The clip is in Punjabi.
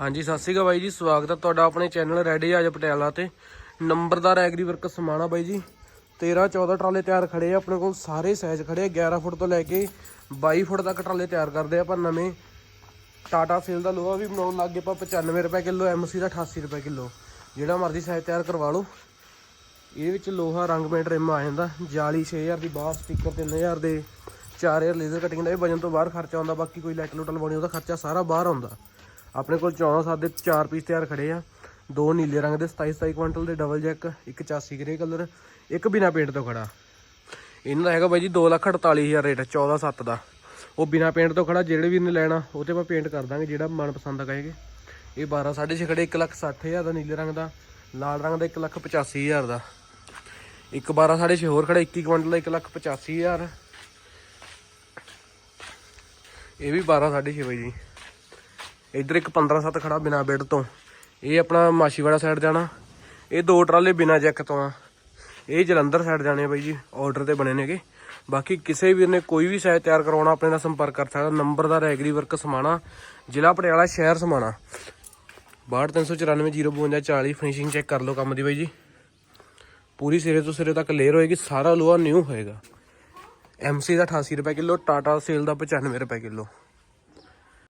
ਹਾਂਜੀ, ਸਤਿ ਸ਼੍ਰੀ ਅਕਾਲ ਬਾਈ ਜੀ, ਸਵਾਗਤ ਹੈ ਤੁਹਾਡਾ ਆਪਣੇ ਚੈਨਲ ਰੈਡੀ ਆਜ ਪਟਿਆਲਾ ਤੇ। ਨੰਬਰਦਾਰ ਐਗਰੀ ਵਰਕ ਸਮਾਣਾ ਬਾਈ ਜੀ। 13 14 ਟਰਾਲੇ ਤਿਆਰ ਖੜੇ ਆ, ਆਪਣੇ ਕੋਲ ਸਾਰੇ ਸਾਈਜ਼ ਖੜੇ ਆ। 11 ਫੁੱਟ ਤੋਂ ਲੈ ਕੇ 22 ਫੁੱਟ ਤੱਕ ਟਰਾਲੇ ਤਿਆਰ ਕਰਦੇ ਆ ਆਪਾਂ ਨਵੇਂ। ਟਾਟਾ ਸੇਲ ਦਾ ਲੋਹਾ ਵੀ ਬਣਾਉਣ ਲੱਗੇ ਆਪਾਂ 95 ਰੁਪਏ ਕਿਲੋ ਐਮਸੀ ਦਾ 88 ਰੁਪਏ ਕਿਲੋ। ਜਿਹੜਾ ਮਰਜ਼ੀ ਸਾਈਜ਼ ਤਿਆਰ ਕਰਵਾ ਲਓ। ਇਹਦੇ ਵਿੱਚ ਲੋਹਾ, ਰੰਗ ਪੇਂਟ ਰਿਮ ਆ ਜਾਂਦਾ। ਜਾਲੀ 6000 ਦੀ ਬਾਹਰ ਸਟicker 3000 ਦੇ। 4000 ਲੇਜ਼ਰ ਕਟਿੰਗ ਦਾ ਇਹ ਵਜਨ ਤੋਂ ਬਾਹਰ ਖਰਚਾ ਆਉਂਦਾ, ਬਾਕੀ ਕੋਈ ਲੈਟ ਲੁੱਟ ਲਵਾਉਣੀ ਉਹਦਾ ਖਰਚਾ ਸਾਰਾ ਬਾਹਰ ਆਉਂਦਾ। ਆਪਣੇ ਕੋਲ 14 ਸਾਲ ਦੇ 4 ਪੀਸ ਤਿਆਰ ਖੜੇ ਆ। ਦੋ ਨੀਲੇ ਰੰਗ ਦੇ 27 27 ਕੁਇੰਟਲ ਦੇ ਡਬਲ ਜੈਕ ਇੱਕ 84 ਗ੍ਰੇ ਕਲਰ ਇੱਕ ਬਿਨਾ ਪੇਂਟ ਤੋਂ ਖੜਾ। ਇਹਨਾਂ ਦਾ ਹੈਗਾ ਬਾਈ ਜੀ 248000 ਰੇਟ 14 7 ਦਾ। ਉਹ ਬਿਨਾ ਪੇਂਟ ਤੋਂ ਖੜਾ, ਜਿਹੜੇ ਵੀ ਇਹਨੇ ਲੈਣਾ, ਉਹ ਤੇ ਆਪਾਂ ਪੇਂਟ ਕਰ ਦਾਂਗੇ, ਜਿਹੜਾ ਮਨ ਪਸੰਦ ਆ ਕਹੇਗੇ। ਇਹ 12 6.5 ਖੜੇ 160000 ਦਾ ਨੀਲੇ ਰੰਗ ਦਾ, ਲਾਲ ਰੰਗ ਦਾ 185000 ਦਾ। ਇੱਕ 12 6.5 ਹੋਰ ਖੜਾ 21 ਕੁਇੰਟਲ ਦਾ 185000 ਇਹ ਵੀ 12 6.5 ਬਾਈ ਜੀ। ਇੱਧਰ ਇੱਕ 15 7 ਖੜਾ ਬਿਨਾ ਬੈੱਡ ਤੋਂ। ਇਹ ਆਪਣਾ ਮਾਸ਼ੀਵਾੜਾ ਸਾਈਡ ਜਾਣਾ। ਇਹ ਦੋ ਟਰਾਲੇ ਬਿਨਾ ਜੈਕ ਤੋਂ ਆ। ਇਹ ਜਲੰਧਰ ਸਾਈਡ ਜਾਣੇ ਆ ਬਾਈ ਜੀ ਆਰਡਰ ਤੇ ਬਣੇ ਨੇਗੇ। ਬਾਕੀ ਕਿਸੇ ਵੀਰ ਨੇ ਕੋਈ ਵੀ ਸਾਈਜ਼ ਤਿਆਰ ਕਰਵਾਉਣਾ, ਆਪਣੇ ਨਾਲ ਸੰਪਰਕ ਕਰ ਸਕਦਾ। ਨੰਬਰ ਦਾ ਰੈਗਰੀ ਵਰਕ ਸਮਾਣਾ, ਜ਼ਿਲ੍ਹਾ ਪਟਿਆਲਾ ਸ਼ਹਿਰ ਸਮਾਣਾ। 62394 ਫਿਨਿਸ਼ਿੰਗ ਚੈੱਕ ਕਰ ਲਓ ਕੰਮ ਦੀ ਬਾਈ ਜੀ। ਪੂਰੀ ਸਿਰੇ ਤੋਂ ਸਿਰੇ ਤੱਕ ਲੇਅਰ ਹੋਏਗੀ, ਸਾਰਾ ਲੋਹਾ ਨਿਊ ਹੋਏਗਾ। ਐਮਸੀ ਦਾ 88 ਰੁਪਏ ਕਿਲੋ ਟਾਟਾ ਸੇਲ ਦਾ 95 ਰੁਪਏ ਕਿਲੋ।